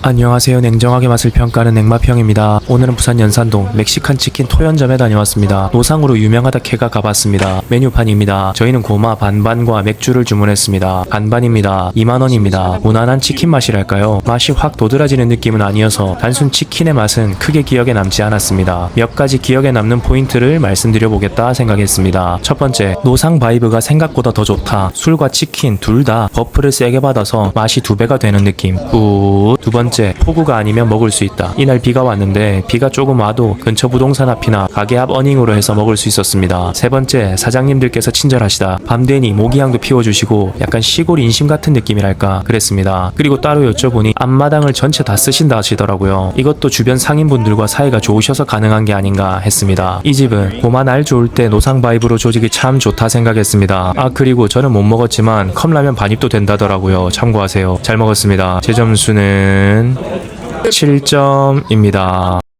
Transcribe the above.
안녕하세요. 냉정하게 맛을 평가하는 냉마평입니다. 오늘은 부산 연산동 멕시칸 치킨 토연점에 다녀왔습니다. 노상으로 유명하다 캐가 가봤습니다. 메뉴판입니다. 저희는 고마 반반과 맥주를 주문했습니다. 반반입니다. 2만원입니다. 무난한 치킨 맛이랄까요? 맛이 확 도드라지는 느낌은 아니어서 단순 치킨의 맛은 크게 기억에 남지 않았습니다. 몇 가지 기억에 남는 포인트를 말씀드려 보겠다 생각했습니다. 첫 번째, 노상 바이브가 생각보다 더 좋다. 술과 치킨 둘 다 버프를 세게 받아서 맛이 두 배가 되는 느낌. 굿. 두 번째, 폭우가 아니면 먹을 수 있다. 이날 비가 왔는데 비가 조금 와도 근처 부동산 앞이나 가게 앞 어닝으로 해서 먹을 수 있었습니다. 세 번째, 사장님들께서 친절하시다. 밤 되니 모기향도 피워주시고 약간 시골 인심 같은 느낌이랄까 그랬습니다. 그리고 따로 여쭤보니 앞마당을 전체 다 쓰신다 하시더라고요. 이것도 주변 상인분들과 사이가 좋으셔서 가능한 게 아닌가 했습니다. 이 집은 고마 날 좋을 때 노상 바이브로 조직이 참 좋다 생각했습니다. 아 그리고 저는 못 먹었지만 컵라면 반입도 된다더라고요. 참고하세요. 잘 먹었습니다. 제 점수는 7점입니다.